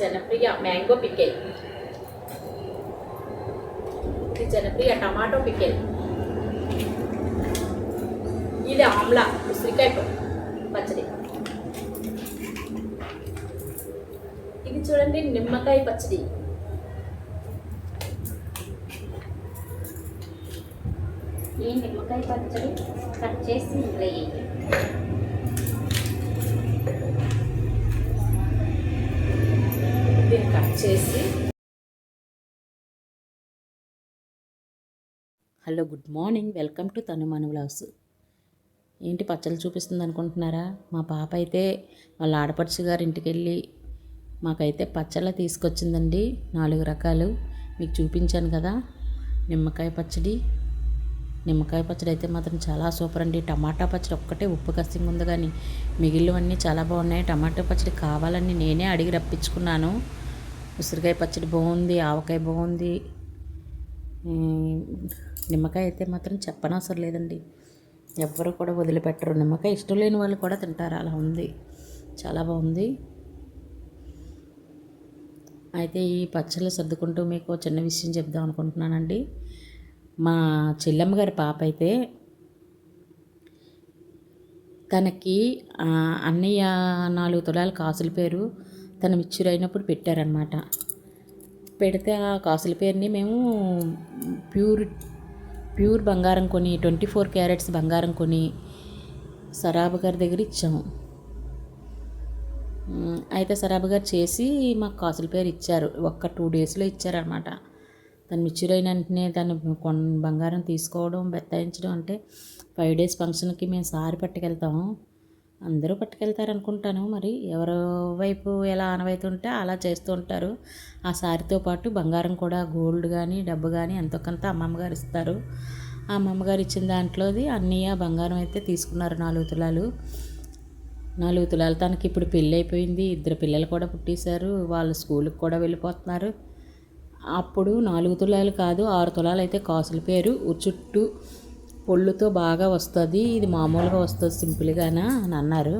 Janapriya mango pickle ఇది Janapriya tomato pickle ఇది ఆమ్లా ఉసిరికాయ పచ్చడి ఇది చూడండి నిమ్మకాయ పచ్చడి ఈ నిమ్మకాయ పచ్చడి కట్ చేసి ఇందులో చేసి. Hello good morning. Welcome to తను మన బ్లౌజ్ ఏంటి పచ్చళ్ళు చూపిస్తుంది అనుకుంటున్నారా? మా పాప అయితే వాళ్ళ ఆడపడుచు గారి ఇంటికి వెళ్ళి మాకైతే పచ్చళ్ళ తీసుకొచ్చిందండి. నాలుగు రకాలు. మీకు చూపించాను కదా నిమ్మకాయ పచ్చడి. నిమ్మకాయ పచ్చడి అయితే మాత్రం చాలా సూపర్ అండి. టమాటా పచ్చడి ఒక్కటే ఉప్పు కసింగ్ ఉంది కానీ మిగిలినవన్నీ చాలా బాగున్నాయి. టమాటా పచ్చడి కావాలని నేనే అడిగి రప్పించుకున్నాను. ఉసిరికాయ పచ్చడి బాగుంది ఆవకాయ బాగుంది. నిమ్మకాయ అయితే మాత్రం చెప్పనవసరం లేదండి. ఎవ్వరు కూడా వదిలిపెట్టరు. నిమ్మకాయ ఇష్టం లేని వాళ్ళు కూడా తింటారు. అలా ఉంది. చాలా బాగుంది. అయితే ఈ పచ్చళ్ళు సర్దుకుంటూ మీకు చిన్న విషయం చెప్దాం అనుకుంటున్నానండి. మా చెల్లెమ్మ గారి పాప అయితే తనకి అన్నయ్య నాలుగు తులాల కాసుల పేరు తన మిచ్చురు అయినప్పుడు పెట్టారనమాట పెడితే ఆ కాసుల పేరుని మేము ప్యూర్ ప్యూర్ బంగారం కొని ట్వంటీ ఫోర్ క్యారెట్స్ బంగారం కొని సరాబ్ గారి దగ్గర ఇచ్చాము. అయితే సరాబ్ గారు చేసి మాకు కాసుల పేరు ఇచ్చారు. ఒక్క టూ డేస్లో ఇచ్చారనమాట తను మెచ్యూర్ అయిన వెంటనే తను కొన్ బంగారం తీసుకోవడం బెత్తాయించడం అంటే ఫైవ్ డేస్ ఫంక్షన్కి మేము సారి పట్టుకెళ్తాము. అందరూ పట్టుకెళ్తారు అనుకుంటాను మరి ఎవరో వైపు ఎలా ఆనవైతుంటే అలా చేస్తూ ఉంటారు. ఆ సారితో పాటు బంగారం కూడా గోల్డ్ కానీ డబ్బు కానీ ఎంతో కొంత అమ్మమ్మ గారు ఇస్తారు. ఆ అమ్మమ్మ గారు ఇచ్చిన దాంట్లోది అన్నయ్య బంగారం అయితే తీసుకున్నారు నాలుగు తులాలు. నాలుగు తులాలు తనకి ఇప్పుడు పెళ్ళి అయిపోయింది ఇద్దరు పిల్లలు కూడా పుట్టేశారు. వాళ్ళు స్కూల్కి కూడా వెళ్ళిపోతున్నారు. అప్పుడు నాలుగు తులాలు కాదు ఆరు తులాలు అయితే కాసుల పేరు. చుట్టూ పొళ్ళుతో బాగా వస్తుంది. ఇది మామూలుగా వస్తుంది సింపుల్గానా అని అన్నారు.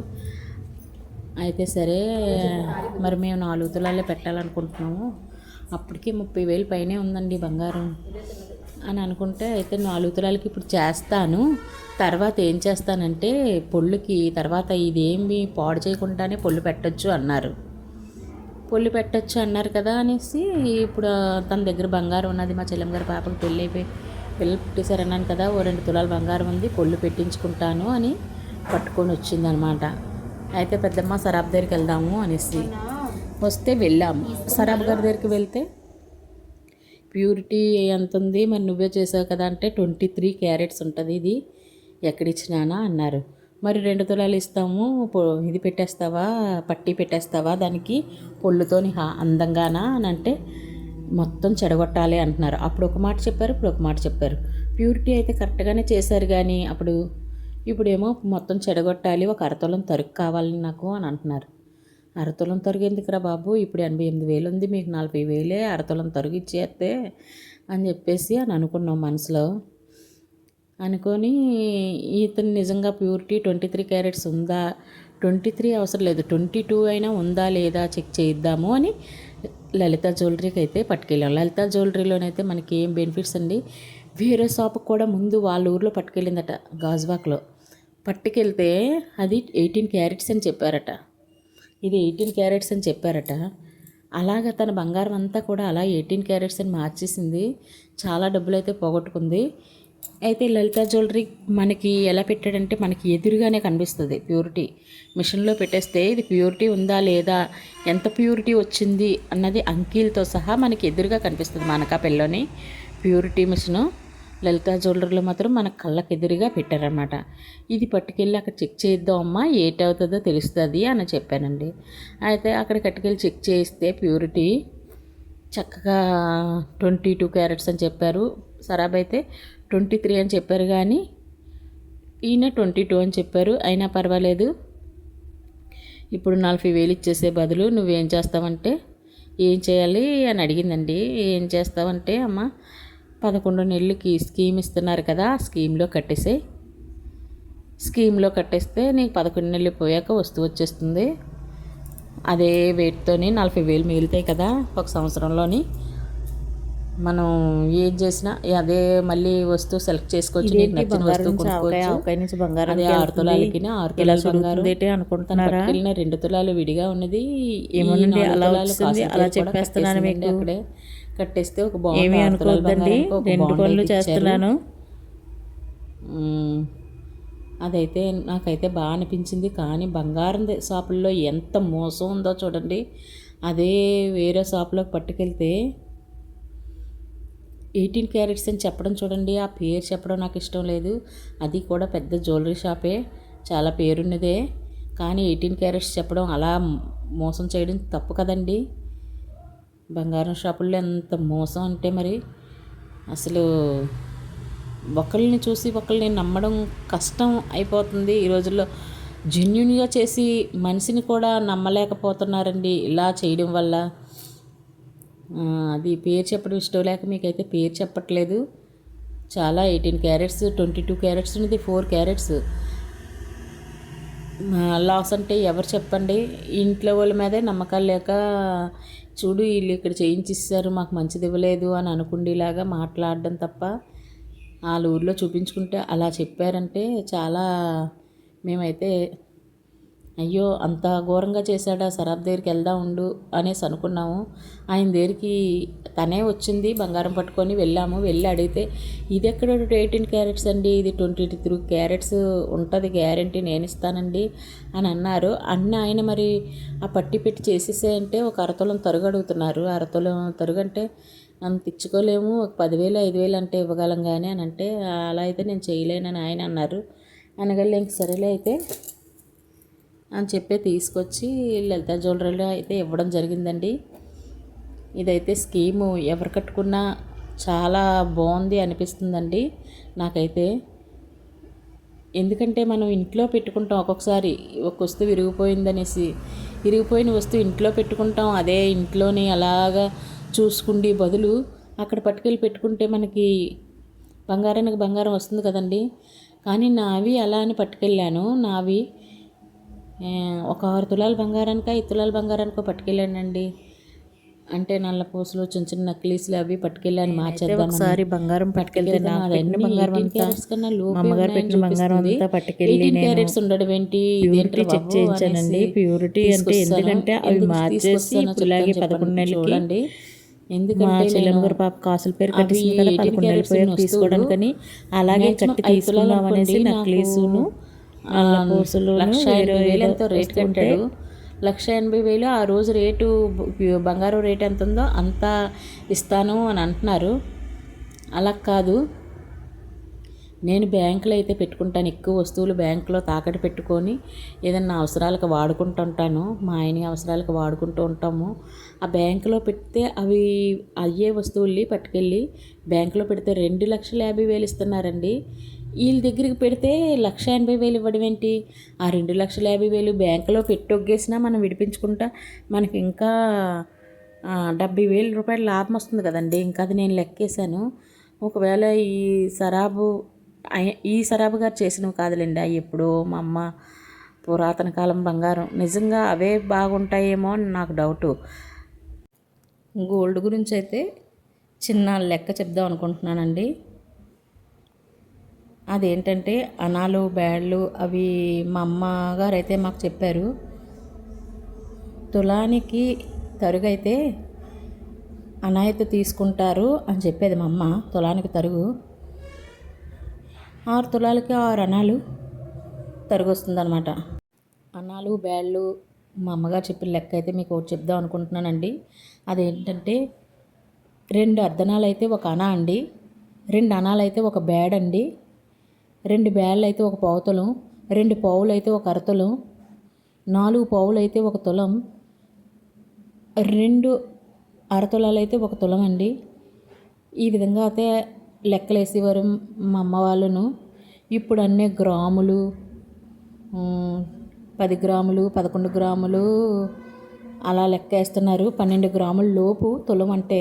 అయితే సరే మరి మేము నాలుగు తులాలే పెట్టాలనుకుంటున్నాము. అప్పటికి ముప్పై వేలు పైనే ఉందండి బంగారం అని అనుకుంటే అయితే నాలుగు తులాలకి ఇప్పుడు చేస్తాను. తర్వాత ఏం చేస్తానంటే పొళ్ళుకి తర్వాత ఇదేమి పాడు చేయకుండానే పొళ్ళు పెట్టొచ్చు అన్నారు. పొళ్ళు పెట్టచ్చు అన్నారు కదా అనేసి ఇప్పుడు తన దగ్గర బంగారం ఉన్నది. మా చెల్లెమ్మ గారి పాపకు పెళ్ళి అయిపోయి పిల్లలు పుట్టేశారు అన్నాను కదా ఓ రెండు తులాల బంగారం ఉంది పొల్లు పెట్టించుకుంటాను అని పట్టుకొని వచ్చిందనమాట అయితే పెద్దమ్మ సరాబ్ దగ్గరికి వెళ్దాము అనేసి వస్తే వెళ్ళాము. సరాబ్ గారి దగ్గరికి వెళ్తే ప్యూరిటీ ఎంత ఉంది మరి నువ్వే చేసావు కదా అంటే ట్వంటీ త్రీ క్యారెట్స్ ఉంటుంది ఇది ఎక్కడిచ్చినానా అన్నారు. మరి రెండు తులాలు ఇస్తాము ఇది పెట్టేస్తావా పట్టి పెట్టేస్తావా దానికి పొళ్ళుతోని హా అందంగానా అని అంటే మొత్తం చెడగొట్టాలి అంటున్నారు. అప్పుడు ఒక మాట చెప్పారు ఇప్పుడు ఒక మాట చెప్పారు. ప్యూరిటీ అయితే కరెక్ట్గానే చేశారు కానీ అప్పుడు ఇప్పుడేమో మొత్తం చెడగొట్టాలి ఒక అరతొలం తరుగు కావాలని నాకు అని అంటున్నారు. అరతులం తరుగు ఎందుకురా బాబు? ఇప్పుడు ఎనభై ఎనిమిది వేలు ఉంది మీకు నలభై వేలే అరతులం తరుగు ఇచ్చేస్తే అని చెప్పేసి అని అనుకున్నాం మనసులో. అనుకొని ఇతను నిజంగా ప్యూరిటీ ట్వంటీ త్రీ క్యారెట్స్ ఉందా? ట్వంటీ త్రీ అవసరం లేదు. ట్వంటీ టూ అయినా ఉందా లేదా చెక్ చేయిద్దాము అని లలిత జ్యువెలరీకి అయితే పట్టుకెళ్ళాం. లలిత జ్యువెలరీలోనైతే మనకి ఏం బెనిఫిట్స్ అండి? వేరే షాప్కి కూడా ముందు వాళ్ళ ఊర్లో పట్టుకెళ్ళిందట గాజువాక్లో. పట్టుకెళ్తే అది ఎయిటీన్ క్యారెట్స్ అని చెప్పారట. ఇది ఎయిటీన్ క్యారెట్స్ అని చెప్పారట. అలాగ తన బంగారం అంతా కూడా అలా ఎయిటీన్ క్యారెట్స్ అని మార్చేసింది. చాలా డబ్బులు అయితే పోగొట్టుకుంది. అయితే లలిత జ్యువెలరీ మనకి ఎలా పెట్టాడంటే మనకి ఎదురుగానే కనిపిస్తుంది. ప్యూరిటీ మిషన్లో పెట్టేస్తే ఇది ప్యూరిటీ ఉందా లేదా ఎంత ప్యూరిటీ వచ్చింది అన్నది అంకీలతో సహా మనకి ఎదురుగా కనిపిస్తుంది మనకాపెల్లోని ప్యూరిటీ మిషను. లలిత జ్యువెలరీలో మాత్రం మన కళ్ళకి ఎదురుగా పెట్టారనమాట ఇది పట్టుకెళ్ళి అక్కడ చెక్ చేద్దాం అమ్మా ఏటి అవుతుందో తెలుస్తుంది అని చెప్పానండి. అయితే అక్కడ కట్టుకెళ్ళి చెక్ చేస్తే ప్యూరిటీ చక్కగా ట్వంటీ టూ క్యారెట్స్ అని చెప్పారు. సరాబ్ అయితే ట్వంటీ త్రీ అని చెప్పారు కానీ ఈయన ట్వంటీ టూ అని చెప్పారు. అయినా పర్వాలేదు. ఇప్పుడు నలభై వేలు ఇచ్చేసే బదులు నువ్వేం చేస్తావంటే ఏం చేయాలి అని అడిగిందండి. ఏం చేస్తావంటే అమ్మ పదకొండు నెలలకి స్కీమ్ ఇస్తున్నారు కదా స్కీమ్లో కట్టేసే. స్కీమ్లో కట్టేస్తే నీకు పదకొండు నెలలు పోయాక వస్తువు వచ్చేస్తుంది. అదే వెయిట్తోని నలభై వేలు మిగులుతాయి కదా ఒక సంవత్సరంలోని. మనం ఏం చేసినా అదే మళ్ళీ వస్తువు సెలెక్ట్ చేసుకోవచ్చు. నీకు నచ్చిన వస్తువు కొనుక్కోవచ్చు. నుంచి బంగారం అదే ఆరు తులాలకి ఆరు తులాల బంగారం. అనుకుంటున్నారా? పట్టుకెళ్ళిన రెండు తులాలు విడిగా ఉన్నది. నాలుగు అలా అలా చెప్పేస్తున్నాను మీకు. అక్కడే. కట్టేస్తే ఒక బాగుంది. అనుకోవద్దండి. రెండు పనులు. చేస్తున్నాను. అదైతే నాకైతే బాగా అనిపించింది. కానీ బంగారం షాపుల్లో ఎంత మోసం ఉందో చూడండి. అదే వేరే షాపులోకి పట్టుకెళ్తే ఎయిటీన్ క్యారెట్స్ అని చెప్పడం చూడండి. ఆ పేరు చెప్పడం నాకు ఇష్టం లేదు. అది కూడా పెద్ద జ్యువెలరీ షాపే. చాలా పేరున్నదే. కానీ ఎయిటీన్ క్యారెట్స్ చెప్పడం అలా మోసం చేయడం తప్పు కదండి. బంగారం షాపుల్లో ఎంత మోసం అంటే మరి అసలు ఒకళ్ళని చూసి ఒకళ్ళని నమ్మడం కష్టం అయిపోతుంది. ఈ రోజుల్లో జెన్యున్గా చేసి మనిషిని కూడా నమ్మలేకపోతున్నారండి. ఇలా చేయడం వల్ల అది పేరు చెప్పడం ఇష్టం లేక మీకైతే పేరు చెప్పట్లేదు. చాలా eighteen carats twenty two carats ఉన్నది ఫోర్ క్యారెట్స్. లాస్ అంటే ఎవరు చెప్పండి? ఇంట్లో వాళ్ళ మీదే నమ్మకాలు లేక చూడు వీళ్ళు ఇక్కడ చేయించిస్తారు మాకు మంచిది ఇవ్వలేదు అని అనుకుండేలాగా మాట్లాడడం తప్ప వాళ్ళ ఊర్లో చూపించుకుంటే అలా చెప్పారంటే చాలా మేమైతే అయ్యో అంత ఘోరంగా చేశాడా సరాబ్ దగ్గరికి వెళ్దాం ఉండు అనేసి అనుకున్నాము. ఆయన దగ్గరికి తనే వచ్చింది బంగారం పట్టుకొని వెళ్ళాము. వెళ్ళి అడిగితే ఇది ఎక్కడ? ఎయిటీన్ క్యారెట్స్ అండి. ఇది ట్వంటీ త్రీ క్యారెట్స్ ఉంటుంది గ్యారంటీ నేను ఇస్తానండి అని అన్నారు. అన్న ఆయన మరి ఆ పట్టి పెట్టి చేసేసేయంటే ఒక అరతులం తరుగు అడుగుతున్నారు. అరతులం తరుగు అంటే అంత ఇచ్చుకోలేము ఒక పదివేలు ఐదు వేలు అంటే ఇవ్వగలం కానీ అని అంటే అలా అయితే నేను చేయలేనని ఆయన అన్నారు. అనగలే ఇంక సరేలే అయితే అని చెప్పి తీసుకొచ్చి లలిత జ్యువెలరీలో అయితే ఇవ్వడం జరిగిందండి. ఇదైతే స్కీము ఎవరు కట్టుకున్నా చాలా బాగుంది అనిపిస్తుందండి నాకైతే. ఎందుకంటే మనం ఇంట్లో పెట్టుకుంటాం ఒక్కొక్కసారి ఒక వస్తువు విరిగిపోయిందనేసి విరిగిపోయిన వస్తువు ఇంట్లో పెట్టుకుంటాం అదే ఇంట్లోని అలాగా చూసుకుండి బదులు అక్కడ పట్టుకెళ్ళి పెట్టుకుంటే మనకి బంగారానికి బంగారం వస్తుంది కదండి. కానీ నావి అలా అని పట్టుకెళ్ళాను. నావి ఒక ఆరు తులాల బంగారానికి ఐదు తులాల బంగారానికో పట్టుకెళ్ళానండి అంటే నల్ల పూసలు చిన్న చిన్న నక్లీస్లు అవి పట్టుకెళ్ళాను మార్చేద్దామని ఒకసారి బంగారం పట్టుకెళ్తే అన్ని బంగారం 18 అంతా క్యారెట్స్ కన్నా మా అమ్మగారు పెట్టిన బంగారం. అంతా పట్టుకెళ్ళి 18 నేను క్యారెట్స్ ఉండడం ఏంటి ప్యూరిటీ చెక్ చేయించానండి ప్యూరిటీ అంటే. ఎందుకంటే అవి మార్చేసి ఇలాగే పదకొండు. నెలలకి ఎందుకంటే చెల్లెమ్మ గారు పాప కాసుల పేరు కట్టేసింది కదా 18 పదకొండు నెలలు పోయాక తీసుకోవడానికని అలాగే కట్టి తీసుకుందాం అనేసి నక్లీసును లక్ష ఎనభై వేలు ఎంతో రేట్ కట్టాడు. లక్ష ఎనభై వేలు ఆ రోజు రేటు బంగారం రేట్ ఎంత ఉందో అంత ఇస్తాను అని అంటున్నారు. అలా కాదు. నేను బ్యాంకులో అయితే పెట్టుకుంటాను. ఎక్కువ వస్తువులు బ్యాంకులో తాకట్టు పెట్టుకొని ఏదన్నా అవసరాలకు వాడుకుంటుంటాను మా ఆయన అవసరాలకు వాడుకుంటూ ఉంటాము. ఆ బ్యాంకులో పెడితే అవి అయ్యే వస్తువుల్ని పట్టుకెళ్ళి బ్యాంకులో పెడితే రెండు లక్షల యాభై వేలు ఇస్తున్నారండి. వీళ్ళ దగ్గరికి పెడితే లక్ష ఎనభై వేలు ఇవ్వడం ఏంటి? ఆ రెండు లక్షల యాభై వేలు బ్యాంకులో పెట్టొగ్గేసినా మనం విడిపించుకుంటా మనకి ఇంకా డెబ్బై వేల రూపాయల లాభం వస్తుంది కదండి. ఇంకా అది నేను లెక్కేశాను. ఒకవేళ ఈ సరాబు ఈ సరాబు గారు చేసినవి కాదులేండి. అవి ఎప్పుడో మా అమ్మ పురాతన కాలం బంగారం. నిజంగా అవే బాగుంటాయేమో అని నాకు డౌటు. గోల్డ్ గురించి అయితే చిన్న లెక్క చెప్దాం అనుకుంటున్నానండి. అదేంటంటే అనాలు బ్యాడ్లు అవి మా అమ్మగారు అయితే మాకు చెప్పారు. తులానికి తరుగైతే అనాయత తీసుకుంటారు అని చెప్పేది మా అమ్మ తులానికి తరుగు. ఆరు తులాలకి ఆరు అనాలు తరుగు వస్తుందన్నమాట అనాలు బ్యాళ్ళు మా అమ్మగారు చెప్పిన లెక్క అయితే మీకు ఒకటి చెప్దాం అనుకుంటున్నానండి. అదేంటంటే రెండు అర్ధనాలు అయితే ఒక అనా అండి రెండు అనాలు అయితే ఒక బ్యాడ్ అండి రెండు బ్యాళ్ళు అయితే ఒక పావుతులం రెండు పావులు అయితే ఒక అరతులం నాలుగు పావులు అయితే ఒక తులం రెండు అరతులాలు అయితే ఒక తులం అండి. ఈ విధంగా అయితే లెక్కలేసేవారు మా అమ్మ వాళ్ళను. ఇప్పుడు అన్నీ గ్రాములు పది గ్రాములు పదకొండు గ్రాములు అలా లెక్క వేస్తున్నారు పన్నెండు గ్రాముల లోపు తులం అంటే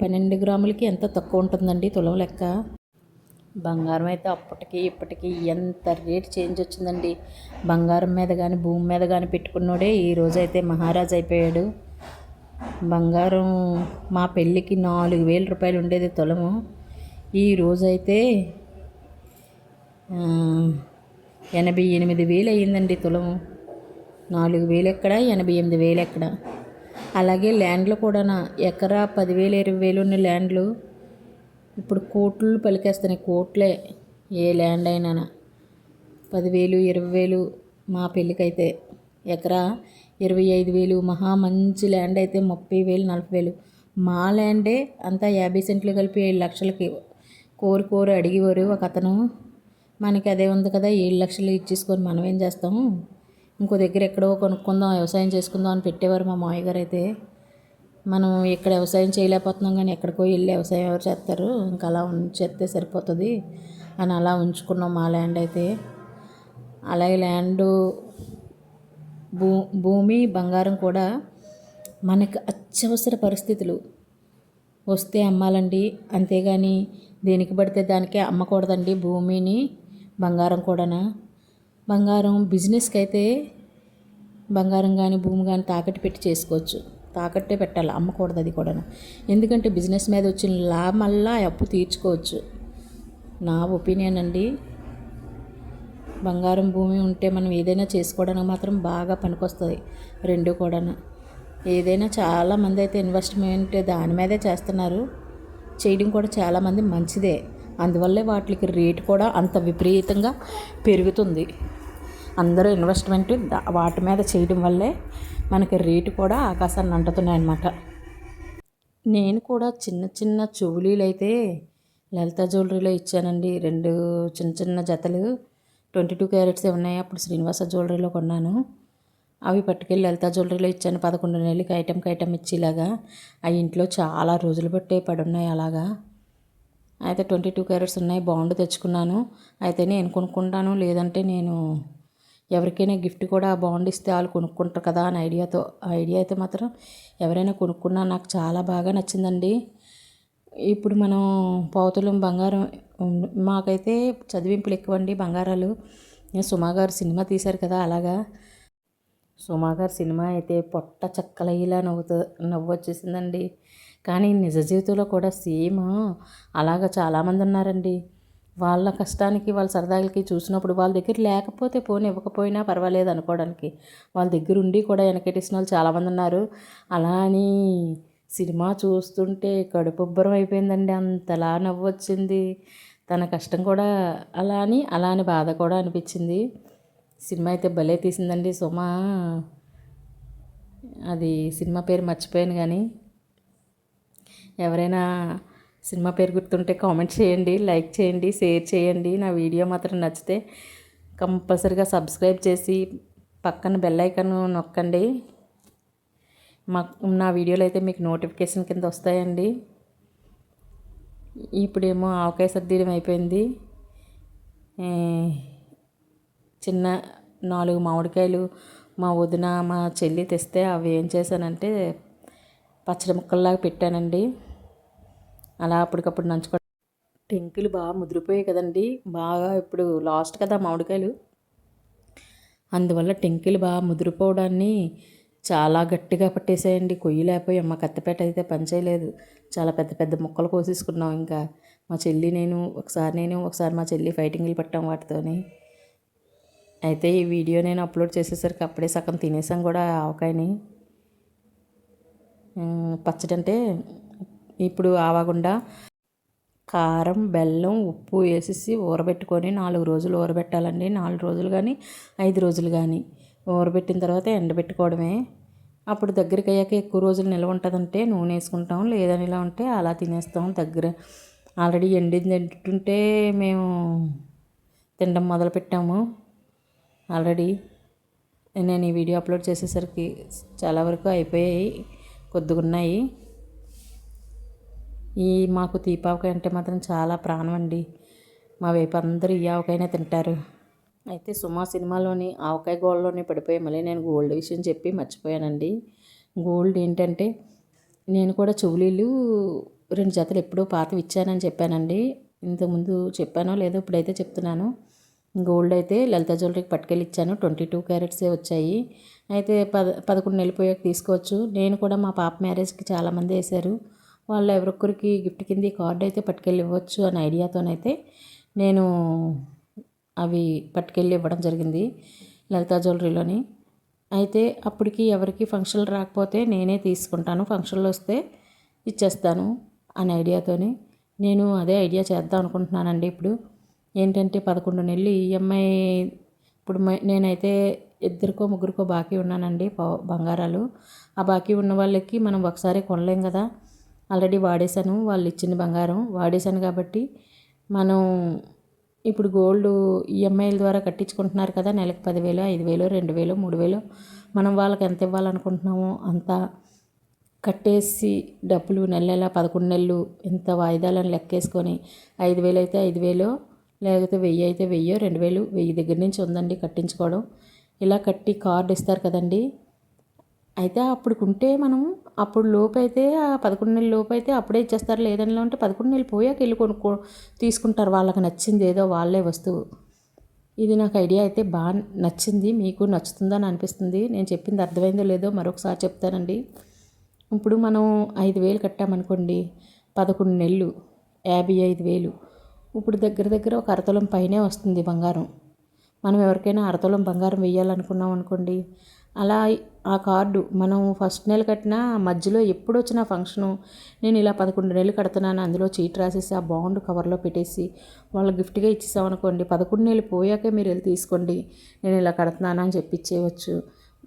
పన్నెండు గ్రాములకి ఎంత తక్కువ ఉంటుందండి తులం లెక్క? బంగారం అయితే అప్పటికి ఇప్పటికి ఎంత రేట్ చేంజ్ వచ్చిందండి. బంగారం మీద కానీ భూమి మీద కానీ పెట్టుకున్నోడే ఈ రోజు అయితే మహారాజ్ అయిపోయాడు. బంగారం మా పెళ్ళికి నాలుగు వేల రూపాయలు ఉండేది తులము. ఈ రోజైతే ఎనభై ఎనిమిది వేలు అయ్యిందండి తులము. నాలుగు వేలు ఎక్కడ ఎనభై ఎనిమిది వేలు ఎక్కడ. అలాగే ల్యాండ్లు కూడా ఎకరా పదివేలు ఇరవై వేలు ఉన్న ల్యాండ్లు ఇప్పుడు కోట్లు పలికేస్తున్నాయి. కోట్లే. ఏ ల్యాండ్ అయినా పదివేలు ఇరవై వేలు మా పెళ్ళికైతే. ఎకరా ఇరవై ఐదు వేలు. మహా మంచి ల్యాండ్ అయితే ముప్పై వేలు నలభై వేలు. మా ల్యాండే అంతా యాభై సెంట్లు కలిపి ఏడు లక్షలకి కోరి కోరు అడిగేవారు. ఒక అతను మనకి అదే ఉంది కదా ఏడు లక్షలు ఇచ్చేసుకొని మనం ఏం చేస్తాము ఇంకో దగ్గర ఎక్కడో కొనుక్కుందాం వ్యవసాయం చేసుకుందాం అని పెట్టేవారు మా మామయ్య గారు అయితే. మనం ఇక్కడ వ్యవసాయం చేయలేకపోతున్నాం కానీ ఎక్కడికో వెళ్ళి వ్యవసాయం ఎవరు చేస్తారు? ఇంకా అలా ఉంచేస్తే సరిపోతుంది అని అలా ఉంచుకున్నాం మా ల్యాండ్ అయితే. అలాగే ల్యాండ్ భూ భూమి బంగారం కూడా మనకు అత్యవసర పరిస్థితులు. వస్తే అమ్మాలండి అంతేగాని దేనికి పడితే దానికే అమ్మకూడదండి భూమిని బంగారం కూడానా. బంగారం బిజినెస్కి అయితే బంగారం కానీ భూమి కానీ తాకట్టు పెట్టి చేసుకోవచ్చు. తాకట్టే పెట్టాలి అమ్మకూడదు అది కూడాను. ఎందుకంటే బిజినెస్ మీద వచ్చిన లాభమల్లా ఆ అప్పు తీర్చుకోవచ్చు. నా ఒపీనియన్ అండి బంగారం భూమి ఉంటే మనం ఏదైనా చేసుకోవడానికి మాత్రం బాగా పనికొస్తుంది. రెండు కూడాను. ఏదైనా చాలామంది అయితే ఇన్వెస్ట్మెంట్ దాని మీదే చేస్తున్నారు. చేయడం కూడా చాలామంది మంచిదే. అందువల్లే వాటికి రేటు కూడా అంత విపరీతంగా పెరుగుతుంది. అందరూ ఇన్వెస్ట్మెంట్ వాటి మీద చేయడం వల్లే మనకి రేటు కూడా ఆకాశాన్ని అంటుతున్నాయి అన్నమాట నేను కూడా చిన్న చిన్న చెవులీలు అయితే లలిత జ్యువెలరీలో ఇచ్చానండి. రెండు చిన్న చిన్న జతలు. ట్వంటీ టూ క్యారెట్స్ ఉన్నాయి. అప్పుడు శ్రీనివాస జ్యువెలరీలో కొన్నాను. అవి పట్టుకెళ్ళి లలిత జ్యువెలరీలో ఇచ్చాను. పదకొండు నెలలకి ఐటెంకి ఐటెం ఇచ్చేలాగా అవి ఇంట్లో చాలా రోజులు పట్టే పడున్నాయి అలాగా. అయితే ట్వంటీ టూ క్యారెట్స్ ఉన్నాయి. బాగుండు తెచ్చుకున్నాను. అయితే నేను కొనుక్కుంటాను. లేదంటే నేను ఎవరికైనా గిఫ్ట్ కూడా బాండ్ ఇస్తే వాళ్ళు కొనుక్కుంటారు కదా అని ఐడియాతో ఐడియా అయితే మాత్రం ఎవరైనా కొనుక్కున్నా నాకు చాలా బాగా నచ్చిందండి. ఇప్పుడు మనం పోతులం బంగారం మాకైతే చదివింపులు ఎక్కువండి బంగారాలు. సుమా గారు సినిమా తీశారు కదా అలాగా. సుమా గారు సినిమా అయితే పొట్ట చక్కలయ్యేలా నవ్వుతూ నవ్వు వచ్చేసిందండి కానీ నిజ జీవితంలో కూడా సేమ్ అలాగా చాలామంది ఉన్నారండి. వాళ్ళ కష్టానికి వాళ్ళ సరదాలకి చూసినప్పుడు వాళ్ళ దగ్గర లేకపోతే పోనీ ఇవ్వకపోయినా పర్వాలేదు అనుకోవడానికి. వాళ్ళ దగ్గర ఉండి కూడా వెనకెట్టేసిన వాళ్ళు చాలామంది ఉన్నారు. అలా అని సినిమా చూస్తుంటే కడుపుబ్బరం అయిపోయిందండి. అంతలా నవ్వు వచ్చింది. తన కష్టం కూడా అలా అని అలా అని బాధ కూడా అనిపించింది. సినిమా అయితే భలే తీసిందండి. సుమా అది సినిమా పేరు మర్చిపోయాను కానీ ఎవరైనా సినిమా పేరు గుర్తుంటే కామెంట్ చేయండి లైక్ చేయండి షేర్ చేయండి. నా వీడియో మాత్రం నచ్చితే కంపల్సరిగా సబ్స్క్రైబ్ చేసి పక్కన బెల్ ఐకాన్ నొక్కండి. మా నా వీడియోలు అయితే మీకు నోటిఫికేషన్ కింద వస్తాయండి. ఇప్పుడేమో ఆవకాయ సర్దీయడం అయిపోయింది. చిన్న నాలుగు మామిడికాయలు మా వదిన మా చెల్లి తెస్తే అవి ఏం చేశానంటే పచ్చడి ముక్కల్లాగా పెట్టానండి. అలా అప్పటికప్పుడు నంచుకో టెంకులు బాగా ముదిరిపోయాయి కదండి. బాగా ఇప్పుడు లాస్ట్ కదా మామిడికాయలు. అందువల్ల టెంకులు బాగా ముదిరిపోవడాన్ని చాలా గట్టిగా పట్టేసాయండి కొయ్యి లేకపోయి అమ్మ కత్తిపేట అయితే పనిచేయలేదు చాలా పెద్ద పెద్ద ముక్కలు కోసేసుకున్నాం ఇంకా. మా చెల్లి నేను ఒకసారి నేను ఒకసారి మా చెల్లి ఫైటింగ్లు పట్టాం వాటితోని. అయితే ఈ వీడియో నేను అప్లోడ్ చేసేసరికి అప్పుడే సగం తినేసాం కూడా ఆవకాయని. పచ్చడి అంటే ఇప్పుడు ఆవకుండా కారం బెల్లం ఉప్పు వేసేసి ఊరబెట్టుకొని నాలుగు రోజులు ఊరబెట్టాలండి. నాలుగు రోజులు కానీ ఐదు రోజులు కానీ ఊరబెట్టిన తర్వాత ఎండబెట్టుకోవడమే. అప్పుడు దగ్గరికి అయ్యాక ఎక్కువ రోజులు నిల్వ ఉంటుందంటే నూనె వేసుకుంటాం లేదని ఇలా ఉంటే అలా తినేస్తాం దగ్గర. ఆల్రెడీ ఎండింది తింటుంటే మేము తినడం మొదలుపెట్టాము. ఆల్రెడీ నేను ఈ వీడియో అప్లోడ్ చేసేసరికి చాలా వరకు అయిపోయాయి కొద్దిగా ఉన్నాయి ఈ మాకు తీపావకాయ అంటే మాత్రం చాలా ప్రాణం అండి మా వైపు అందరూ ఈ ఆవకాయనే తింటారు. అయితే సుమా సినిమాలోని ఆవకాయ గోల్డ్లోనే పడిపోయి మళ్ళీ నేను గోల్డ్ విషయం చెప్పి మర్చిపోయానండి. గోల్డ్ ఏంటంటే నేను కూడా చెవులీలు రెండు జతలు ఎప్పుడో పాతవి ఇచ్చానని చెప్పానండి. ఇంతకుముందు చెప్పానో లేదో ఇప్పుడైతే చెప్తున్నాను. గోల్డ్ అయితే లలిత జ్యువెలరీకి పట్టుకెళ్ళి ఇచ్చాను. ట్వంటీ టూ క్యారెట్సే వచ్చాయి. అయితే పద పదకొండు నెలలు పోయాక తీసుకోవచ్చు. నేను కూడా మా పాప మ్యారేజ్కి చాలామంది వేశారు. వాళ్ళు ఎవరొక్కరికి గిఫ్ట్ కింద కార్డు అయితే పట్టుకెళ్ళి ఇవ్వచ్చు అనే ఐడియాతోనైతే నేను అవి పట్టుకెళ్ళి ఇవ్వడం జరిగింది లలిత జ్యువెలరీలోని. అయితే అప్పటికి ఎవరికి ఫంక్షన్లు రాకపోతే నేనే తీసుకుంటాను ఫంక్షన్లు వస్తే ఇచ్చేస్తాను అనే ఐడియాతోని. నేను అదే ఐడియా చేద్దాం అనుకుంటున్నానండి ఇప్పుడు. ఏంటంటే పదకొండు నెలలు ఈఎంఐ ఇప్పుడు నేనైతే ఇద్దరికో ముగ్గురికో బాకీ ఉన్నానండి బంగారాలు. ఆ బాకీ ఉన్న వాళ్ళకి మనం ఒకసారి కొనలేం కదా. ఆల్రెడీ వాడేశాను వాళ్ళు ఇచ్చిన బంగారం వాడేశాను కాబట్టి మనం ఇప్పుడు గోల్డ్ ఈఎంఐల ద్వారా కట్టించుకుంటున్నారు కదా నెలకు పదివేలు ఐదు వేలు రెండు వేలు మూడు వేలు మనం వాళ్ళకి ఎంత ఇవ్వాలనుకుంటున్నామో అంత కట్టేసి డబ్బులు నెల నెల పదకొండు నెలలు ఇంత వాయిదాలను లెక్కేసుకొని ఐదు వేలు అయితే ఐదు వేలు లేకపోతే వెయ్యి అయితే వెయ్యో రెండు వేలు వెయ్యి దగ్గర నుంచి ఉందండి కట్టించుకోవడం. ఇలా కట్టి కార్డు ఇస్తారు కదండి. అయితే అప్పుడు ఉంటే మనం అప్పుడు లోపు అయితే ఆ పదకొండు నెలల లోపు అయితే అప్పుడే ఇచ్చేస్తారు. లేదనిలో అంటే పదకొండు నెలలు పోయాక వెళ్ళి కొనుక్కో తీసుకుంటారు. వాళ్ళకి నచ్చింది ఏదో వాళ్ళే వస్తువు. ఇది నాకు ఐడియా అయితే బాగా నచ్చింది. మీకు నచ్చుతుందని అనిపిస్తుంది. నేను చెప్పింది అర్థమైందో లేదో మరొకసారి చెప్తానండి. ఇప్పుడు మనం ఐదు వేలు కట్టామనుకోండి పదకొండు నెలలు యాభై ఐదు వేలు. ఇప్పుడు దగ్గర దగ్గర ఒక అరతలం పైనే వస్తుంది బంగారం. మనం ఎవరికైనా అరతలం బంగారం వేయాలనుకున్నాం అనుకోండి అలా ఆ కార్డు మనం ఫస్ట్ నెల కట్టిన మధ్యలో ఎప్పుడు వచ్చిన ఫంక్షను నేను ఇలా పదకొండు నెలలు కడుతున్నాను అందులో చీట్ రాసేసి ఆ బాండ్ కవర్లో పెట్టేసి వాళ్ళు గిఫ్ట్గా ఇచ్చేసామనుకోండి పదకొండు నెలలు పోయాకే మీరు వెళ్ళి తీసుకోండి నేను ఇలా కడుతున్నాను అని చెప్పి ఇచ్చేయవచ్చు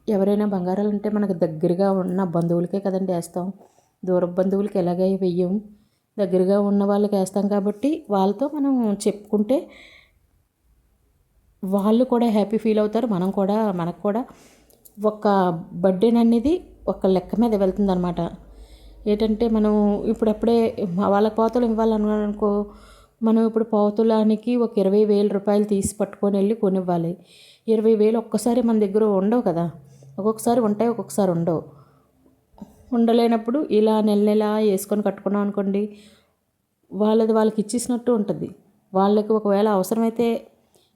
ఎవరైనా బంగారాలు అంటే మనకు దగ్గరగా ఉన్న బంధువులకే కదండి వేస్తాం. దూర బంధువులకి ఎలాగే వెయ్యం? దగ్గరగా ఉన్న వాళ్ళకి వేస్తాం కాబట్టి వాళ్ళతో మనం చెప్పుకుంటే వాళ్ళు కూడా హ్యాపీ ఫీల్ అవుతారు మనం కూడా మనకు కూడా ఒక బర్త్డే అనేది ఒక లెక్క మీద వెళ్తుంది అనమాట ఏంటంటే మనం ఇప్పుడప్పుడే వాళ్ళకి పోతలు ఇవ్వాలనుకో మనం ఇప్పుడు పోతులానికి ఒక ఇరవై వేల రూపాయలు తీసి పట్టుకొని వెళ్ళి కొనివ్వాలి. ఇరవై వేలు ఒక్కసారి మన దగ్గర ఉండవు కదా. ఒక్కొక్కసారి ఉంటాయి ఒక్కొక్కసారి ఉండవు. ఉండలేనప్పుడు ఇలా నెల నెల వేసుకొని కట్టుకున్నాం అనుకోండి వాళ్ళది వాళ్ళకి ఇచ్చేసినట్టు ఉంటుంది. వాళ్ళకి ఒకవేళ అవసరమైతే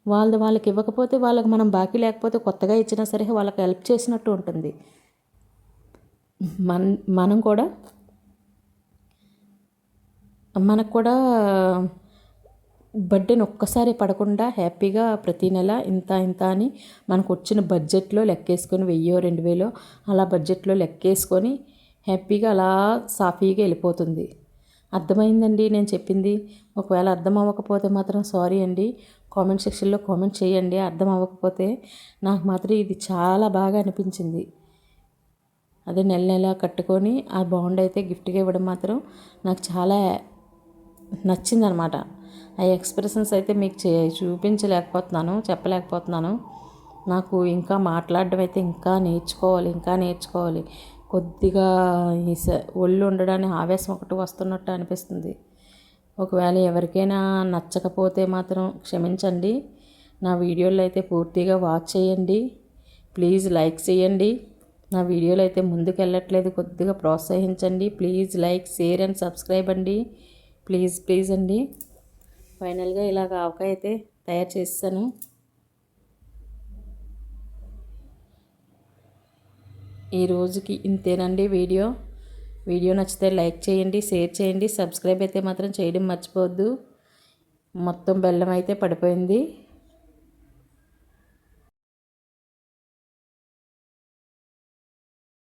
వాళ్ళది వాళ్ళకి ఇవ్వకపోతే వాళ్ళకి మనం బాకీ లేకపోతే కొత్తగా ఇచ్చినా సరే వాళ్ళకి హెల్ప్ చేసినట్టు ఉంటుంది. మన మనం కూడా మనకు కూడా బర్త్డేని ఒక్కసారి పడకుండా హ్యాపీగా ప్రతి నెల ఇంత ఇంత అని మనకు వచ్చిన బడ్జెట్లో లెక్కేసుకొని వెయ్యో రెండు వేలో అలా బడ్జెట్లో లెక్కేసుకొని హ్యాపీగా అలా సాఫీగా వెళ్ళిపోతుంది. అర్థమైందండి నేను చెప్పింది? ఒకవేళ అర్థం అవ్వకపోతే మాత్రం సారీ అండి. కామెంట్ సెక్షన్లో కామెంట్ చేయండి అర్థం అవ్వకపోతే నాకు మాత్రం ఇది చాలా బాగా అనిపించింది. అదే నెల నెల కట్టుకొని ఆ బాండ్ అయితే గిఫ్ట్గా ఇవ్వడం మాత్రం నాకు చాలా నచ్చిందనమాట ఆ ఎక్స్ప్రెషన్స్ అయితే మీకు చే చూపించలేకపోతున్నాను చెప్పలేకపోతున్నాను. నాకు ఇంకా మాట్లాడడం అయితే ఇంకా నేర్చుకోవాలి ఇంకా నేర్చుకోవాలి. కొద్దిగా ఈ స- ఒళ్ళు ఉండడానికి ఆవేశం ఒకటి వస్తున్నట్టు అనిపిస్తుంది. ఒకవేళ ఎవరికైనా నచ్చకపోతే మాత్రం క్షమించండి. నా వీడియోలు అయితే పూర్తిగా వాచ్ చేయండి. ప్లీజ్ లైక్ చేయండి. నా వీడియోలు అయితే ముందుకు వెళ్ళట్లేదు కొద్దిగా ప్రోత్సహించండి. Please like share and subscribe అండి. ప్లీజ్ ప్లీజ్ అండి. ఫైనల్గా ఇలాగ ఆవకాయ అయితే తయారు చేస్తాను. ఈ రోజుకి ఇంతేనండి వీడియో. వీడియో నచ్చితే లైక్ చేయండి షేర్ చేయండి సబ్స్క్రైబ్ అయితే మాత్రం చేయడం మర్చిపోవద్దు. మొత్తం బెల్లం అయితే పడిపోయింది.